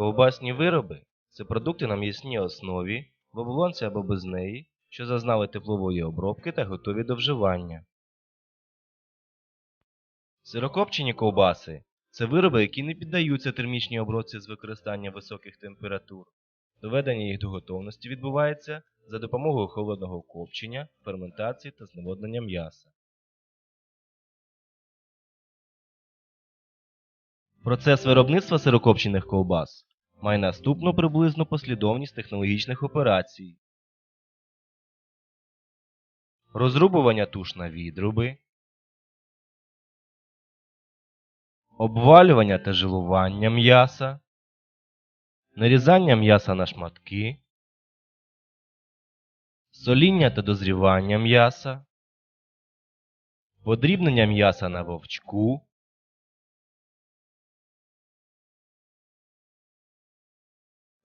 Ковбасні вироби це продукти на м'ясній основі, в оболонці або без неї, що зазнали теплової обробки та готові до вживання. Сирокопчені ковбаси це вироби, які не піддаються термічній обробці з використанням високих температур. Доведення їх до готовності відбувається за допомогою холодного копчення, ферментації та зневоднення м'яса. Процес виробництва сирокопчених ковбас має наступну приблизну послідовність технологічних операцій. Розрубування туш на відруби, обвалювання та жилування м'яса, нарізання м'яса на шматки, соління та дозрівання м'яса, подрібнення м'яса на вовчку,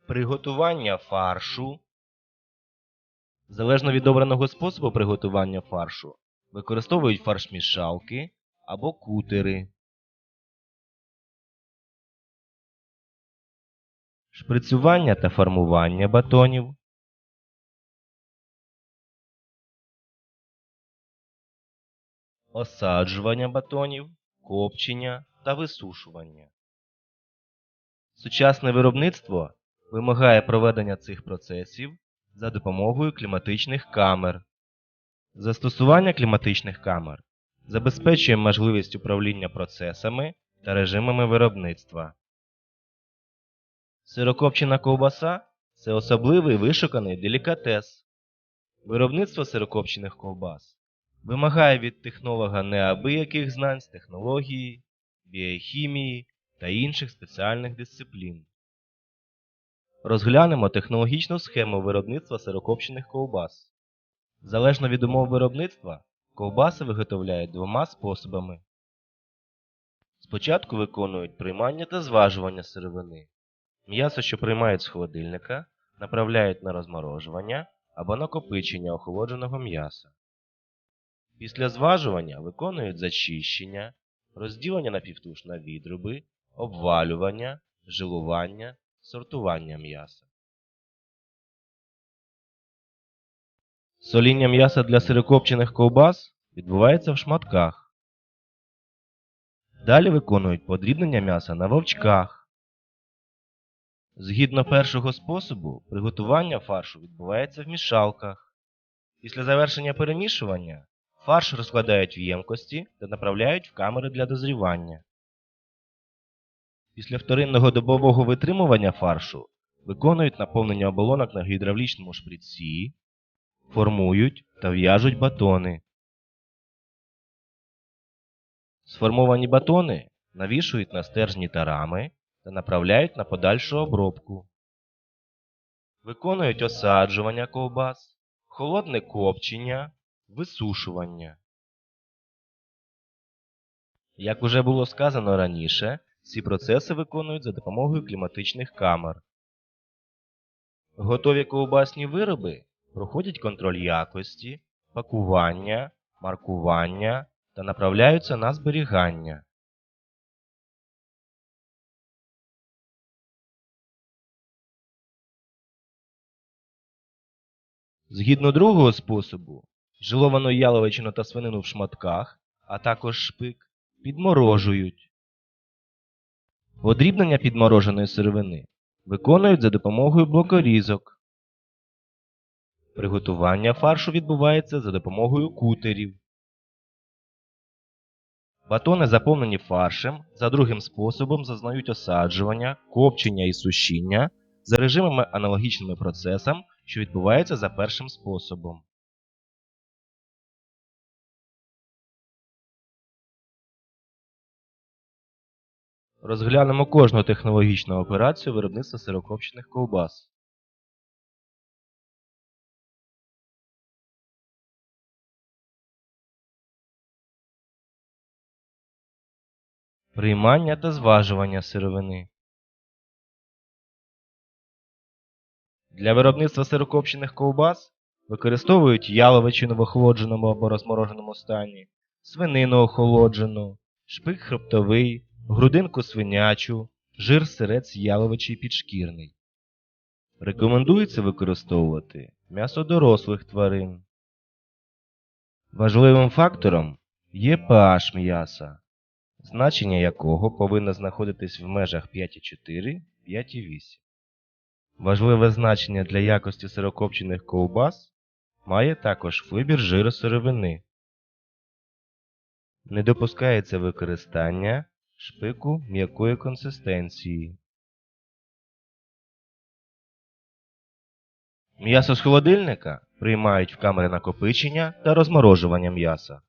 приготування фаршу. Залежно від обраного способу приготування фаршу, використовують фаршмішалки або кутери. Шприцювання та формування батонів. Осаджування батонів, копчення та висушування. Сучасне виробництво вимагає проведення цих процесів за допомогою кліматичних камер. Застосування кліматичних камер забезпечує можливість управління процесами та режимами виробництва. Сирокопчена ковбаса це особливий вишуканий делікатес. Виробництво сирокопчених ковбас вимагає від технолога неабияких знань з технології, біохімії та інших спеціальних дисциплін. Розглянемо технологічну схему виробництва сирокопчених ковбас. Залежно від умов виробництва, ковбаси виготовляють двома способами. Спочатку виконують приймання та зважування сировини. М'ясо, що приймають з холодильника, направляють на розморожування або накопичення охолодженого м'яса. Після зважування виконують зачищення, розділення на півтуш на відруби, обвалювання, жилування, сортування м'яса. Соління м'яса для сирокопчених ковбас відбувається в шматках. Далі виконують подрібнення м'яса на вовчках. Згідно першого способу, приготування фаршу відбувається в мішалках. Після завершення перемішування фарш розкладають в ємкості та направляють в камери для дозрівання. Після вторинного добового витримування фаршу виконують наповнення оболонок на гідравлічному шприці, формують та в'яжуть батони. Сформовані батони навішують на стержні та рами та направляють на подальшу обробку. Виконують осаджування ковбас, холодне копчення, висушування. Як уже було сказано раніше, ці процеси виконують за допомогою кліматичних камер. Готові ковбасні вироби проходять контроль якості, пакування, маркування та направляються на зберігання. Згідно другого способу, жиловану яловичину та свинину в шматках, а також шпик, підморожують. Подрібнення підмороженої сировини виконують за допомогою блокорізок. Приготування фаршу відбувається за допомогою кутерів. Батони, заповнені фаршем, за другим способом зазнають осаджування, копчення і сушіння за режимами аналогічними процесам, що відбуваються за першим способом. Розглянемо кожну технологічну операцію виробництва сирокопчених ковбас. Приймання та зважування сировини. Для виробництва сирокопчених ковбас використовують яловичину в охолодженому або розмороженому стані, свинину охолоджену, шпик хребтовий, грудинку свинячу, жир сирець яловичий підшкірний. Рекомендується використовувати м'ясо дорослих тварин. Важливим фактором є pH м'яса, значення якого повинно знаходитись в межах 5,4-5,8. Важливе значення для якості сирокопчених ковбас має також вибір жиру сировини. Не допускається використання шпику м'якої консистенції. М'ясо з холодильника приймають в камери накопичення та розморожування м'яса.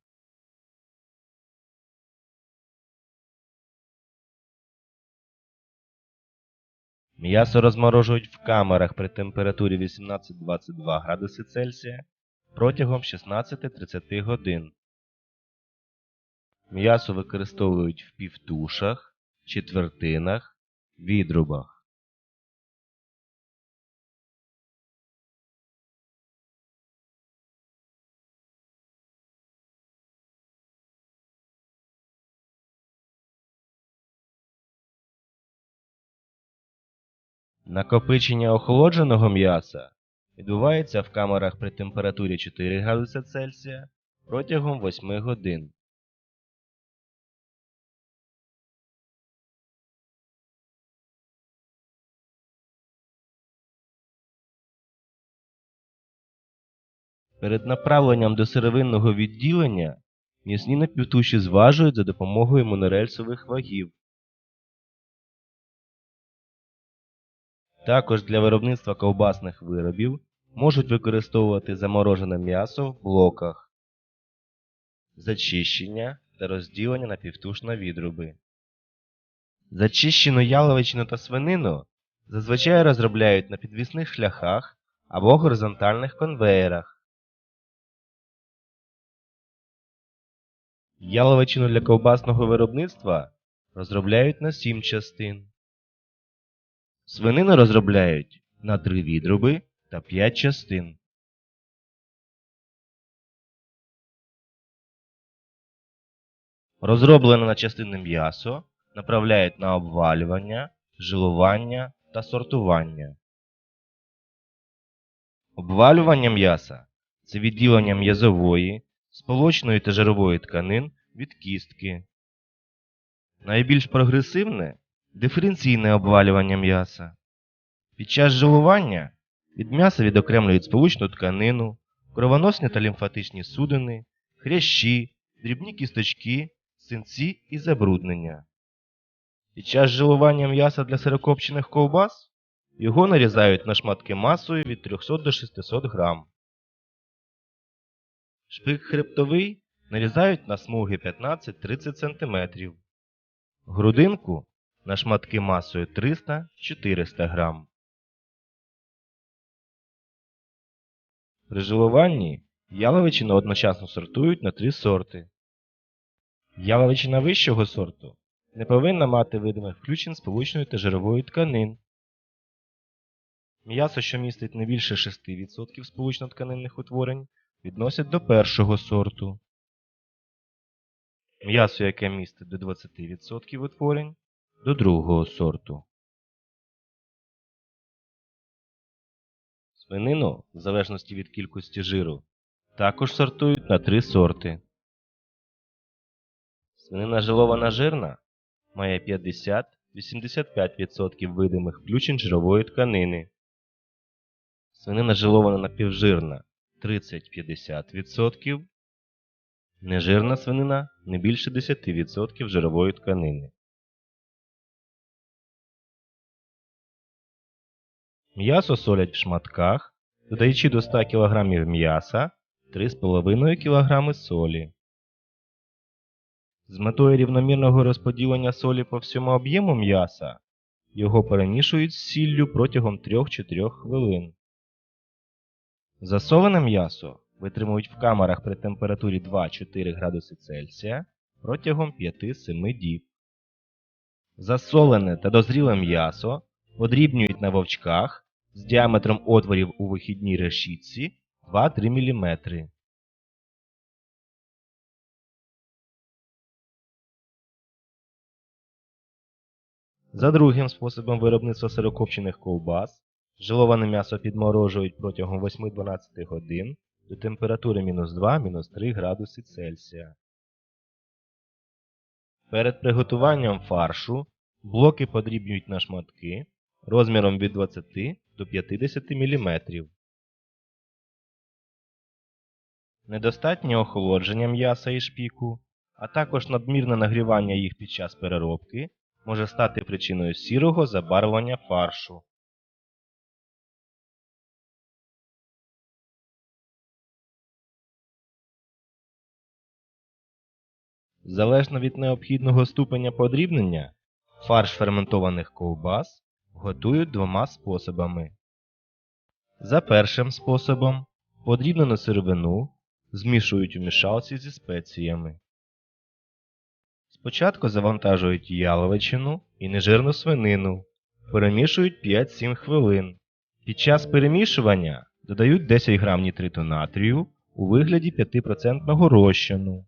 М'ясо розморожують в камерах при температурі 18-22 градуси Цельсія протягом 16-30 годин. М'ясо використовують в півтушах, четвертинах, відрубах. Накопичення охолодженого м'яса відбувається в камерах при температурі 4 градуси Цельсія протягом 8 годин. Перед направленням до сировинного відділення м'ясні напівтуші зважують за допомогою монорельсових вагів. Також для виробництва ковбасних виробів можуть використовувати заморожене м'ясо в блоках, зачищення та розділення на півтуш на відруби. Зачищену яловичину та свинину зазвичай розробляють на підвісних шляхах або горизонтальних конвеєрах. Яловичину для ковбасного виробництва розробляють на 7 частин. Свинину розробляють на 3 відруби та 5 частин. Розроблене на частини м'ясо направляють на обвалювання, жилування та сортування. Обвалювання м'яса це відділення м'язової, сполочної та жирової тканин від кістки. Найбільш прогресивне диференційне обвалювання м'яса. Під час жилування від м'яса відокремлюють сполучну тканину, кровоносні та лімфатичні судини, хрящі, дрібні кісточки, синці і забруднення. Під час жилування м'яса для сирокопчених ковбас його нарізають на шматки масою від 300 до 600 грам. Шпик хребтовий нарізають на смуги 15-30 см. Грудинку на шматки масою 300-400 грам. При жилуванні яловичину одночасно сортують на три сорти. Яловичина вищого сорту не повинна мати видимих включень сполучної та жирової тканин. М'ясо, що містить не більше 6% сполучно-тканинних утворень, відносять до першого сорту. М'ясо, яке містить до 20% утворень, до другого сорту. Свинину, в залежності від кількості жиру, також сортують на три сорти. Свинина жилована жирна має 50-85% видимих включень жирової тканини. Свинина жилована напівжирна 30-50%. Нежирна свинина не більше 10% жирової тканини. М'ясо солять в шматках, додаючи до 100 кг м'яса 3,5 кг солі. З метою рівномірного розподілення солі по всьому об'єму м'яса його перемішують з сіллю протягом 3-4 хвилин. Засолене м'ясо витримують в камерах при температурі 2-4 градуси Цельсія протягом 5-7 діб. Засолене та дозріле м'ясо подрібнюють на вовчках з діаметром отворів у вихідній решітці 2-3 мм. За другим способом виробництва сирокопчених ковбас жиловане м'ясо підморожують протягом 8-12 годин до температури мінус 2-3 градуси Цельсія. Перед приготуванням фаршу блоки подрібнюють на шматки розміром від 20 до 50 мм. Недостатнє охолодження м'яса і шпіку, а також надмірне нагрівання їх під час переробки може стати причиною сірого забарвлення фаршу. Залежно від необхідного ступеня подрібнення, фарш ферментованих ковбас готують двома способами. За першим способом подрібнену сировину змішують у мішалці зі спеціями. Спочатку завантажують яловичину і нежирну свинину, перемішують 5-7 хвилин. Під час перемішування додають 10 г нітриту натрію у вигляді 5% розчину.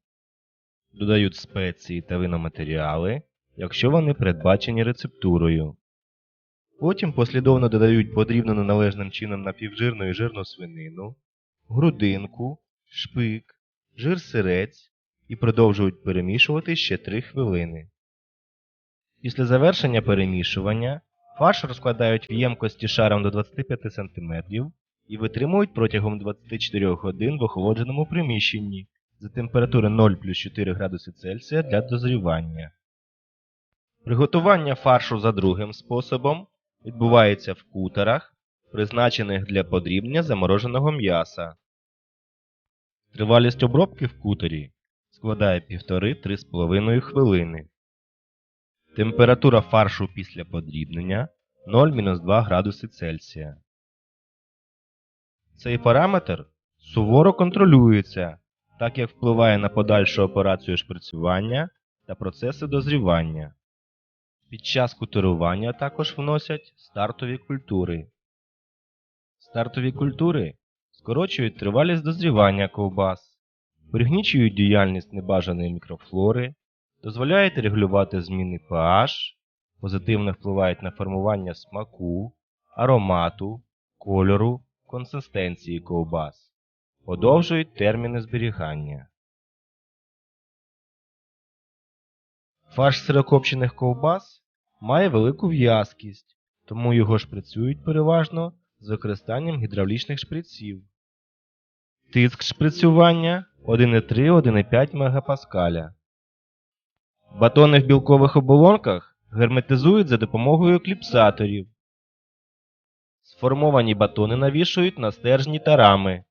Додають спеції та виноматеріали, якщо вони передбачені рецептурою. Потім послідовно додають подрібнену належним чином напівжирну і жирну свинину, грудинку, шпик, жир-сирець і продовжують перемішувати ще 3 хвилини. Після завершення перемішування фарш розкладають в ємкості шаром до 25 см і витримують протягом 24 годин в охолодженому приміщенні за температури 0 плюс 4 градуси Цельсія для дозрівання. Приготування фаршу за другим способом відбувається в кутерах, призначених для подрібнення замороженого м'яса. Тривалість обробки в кутері складає 1,5-3,5 хвилини. Температура фаршу після подрібнення 0-2 градуси Цельсія. Цей параметр суворо контролюється, так як впливає на подальшу операцію шприцювання та процеси дозрівання. Під час кутерування також вносять стартові культури. Стартові культури скорочують тривалість дозрівання ковбас, пригнічують діяльність небажаної мікрофлори, дозволяють регулювати зміни pH, позитивно впливають на формування смаку, аромату, кольору, консистенції ковбас, подовжують терміни зберігання. Фарш сирокопчених ковбас має велику в'язкість, тому його шприцюють переважно з використанням гідравлічних шприців. Тиск шприцювання 1,3-1,5 МПа. Батони в білкових оболонках герметизують за допомогою кліпсаторів. Сформовані батони навішують на стержні та рами.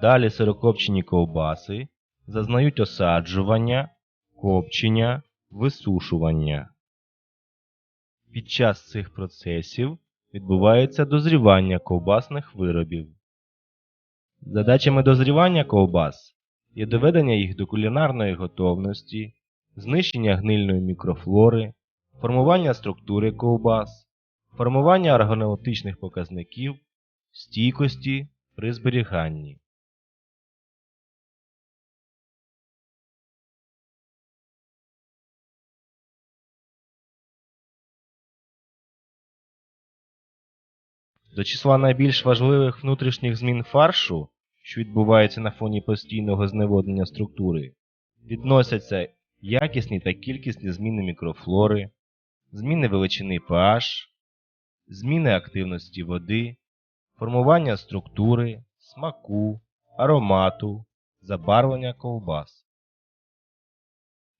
Далі сирокопчені ковбаси зазнають осаджування, копчення, висушування. Під час цих процесів відбувається дозрівання ковбасних виробів. Задачами дозрівання ковбас є доведення їх до кулінарної готовності, знищення гнильної мікрофлори, формування структури ковбас, формування органолептичних показників, стійкості при зберіганні. До числа найбільш важливих внутрішніх змін фаршу, що відбуваються на фоні постійного зневоднення структури, відносяться якісні та кількісні зміни мікрофлори, зміни величини pH, зміни активності води, формування структури, смаку, аромату, забарвлення ковбас.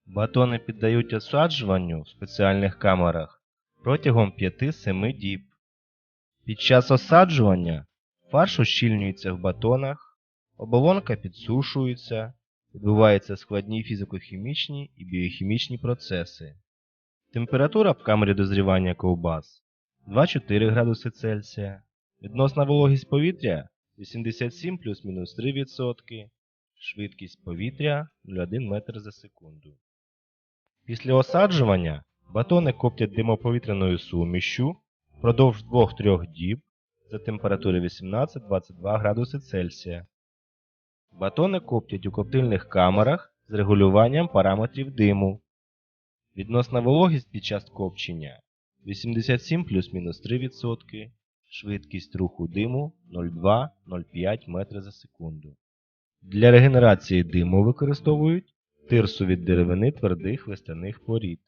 Батони піддають осаджуванню в спеціальних камерах протягом 5-7 діб. Під час осаджування фарш ущільнюється в батонах, оболонка підсушується, відбуваються складні фізико-хімічні і біохімічні процеси. Температура в камері дозрівання ковбас 2-4 градуси Цельсія, відносна вологість повітря 87 плюс-мінус 3%, швидкість повітря 0,1 метр за секунду. Після осаджування батони коптять димоповітряною сумішю впродовж 2-3 діб за температури 18-22 градуси Цельсія. Батони коптять у коптильних камерах з регулюванням параметрів диму Відносна вологість під час копчення 87 плюс-мінус 3%, швидкість руху диму 0,2-0,5 метри за секунду. Для регенерації диму використовують тирсу від деревини твердих листяних порід.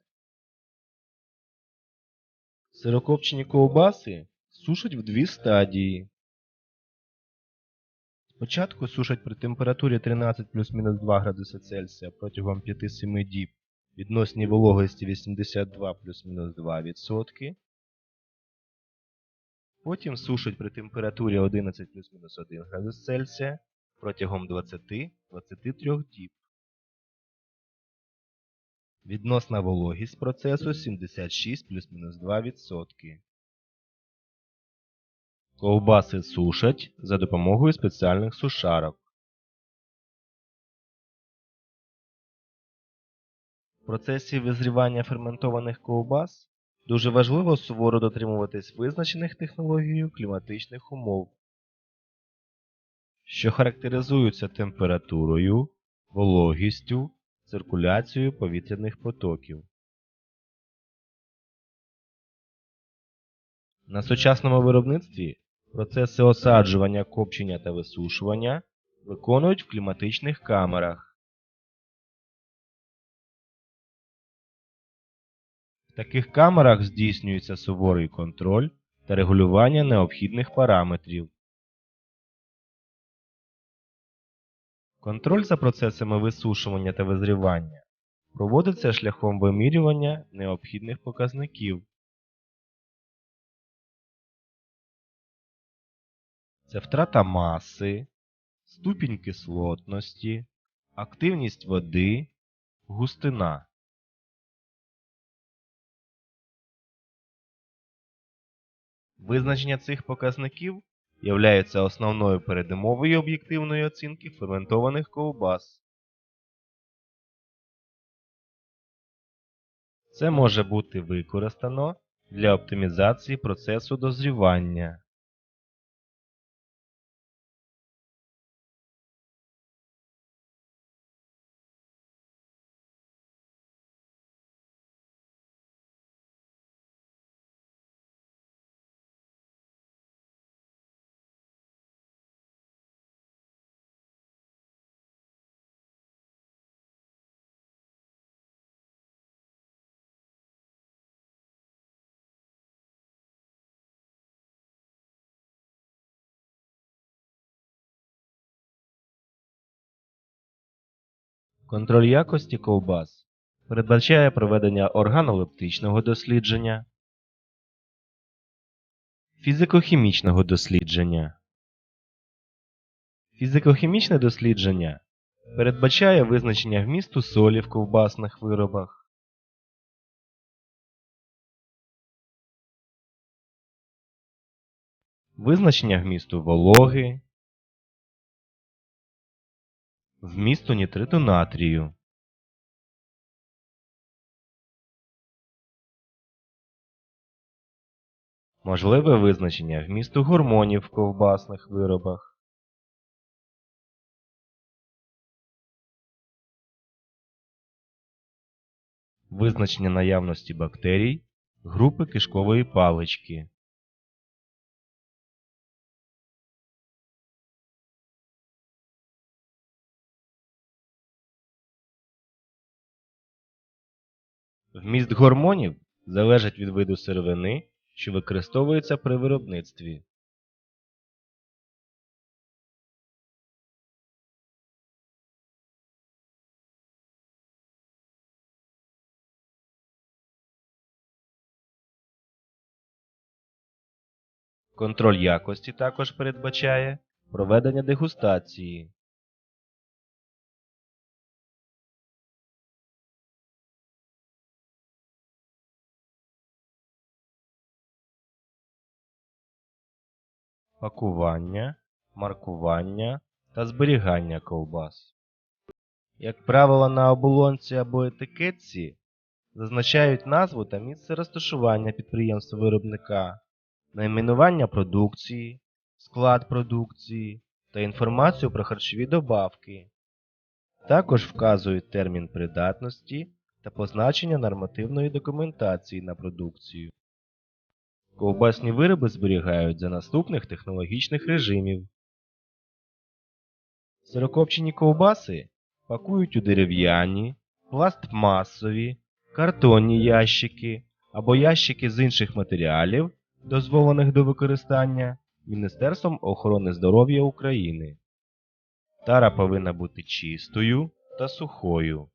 Сирокопчені ковбаси сушать в дві стадії. Спочатку сушать при температурі 13 плюс-мінус 2 градуси Цельсія протягом 5-7 діб відносній вологості 82 плюс-мінус 2%. Потім сушать при температурі 11 плюс-мінус 1 градус Цельсія протягом 20-23 діб. Відносна вологість процесу 76 плюс-мінус 2%. Ковбаси сушать за допомогою спеціальних сушарок. В процесі визрівання ферментованих ковбас дуже важливо суворо дотримуватись визначених технологією кліматичних умов, що характеризуються температурою, вологістю, циркуляцією повітряних потоків. На сучасному виробництві процеси осаджування, копчення та висушування виконують в кліматичних камерах. В таких камерах здійснюється суворий контроль та регулювання необхідних параметрів. Контроль за процесами висушування та визрівання проводиться шляхом вимірювання необхідних показників. Це втрата маси, ступінь кислотності, активність води, густина. Визначення цих показників являється основною передумовою об'єктивної оцінки ферментованих ковбас. Це може бути використано для оптимізації процесу дозрівання. Контроль якості ковбас передбачає проведення органолептичного дослідження, фізико-хімічного дослідження. Фізико-хімічне дослідження передбачає визначення вмісту солі в ковбасних виробах, визначення вмісту вологи, вмісту нітриту натрію. Можливе визначення вмісту гормонів в ковбасних виробах. Визначення наявності бактерій групи кишкової палички. Вміст гормонів залежить від виду сировини, що використовується при виробництві. Контроль якості також передбачає проведення дегустації. Пакування, маркування та зберігання ковбас. Як правило, на оболонці або етикетці зазначають назву та місце розташування підприємства виробника, найменування продукції, склад продукції та інформацію про харчові добавки. Також вказують термін придатності та позначення нормативної документації на продукцію. Ковбасні вироби зберігають за наступних технологічних режимів. Сирокопчені ковбаси пакують у дерев'яні, пластмасові, картонні ящики або ящики з інших матеріалів, дозволених до використання Міністерством охорони здоров'я України. Тара повинна бути чистою та сухою.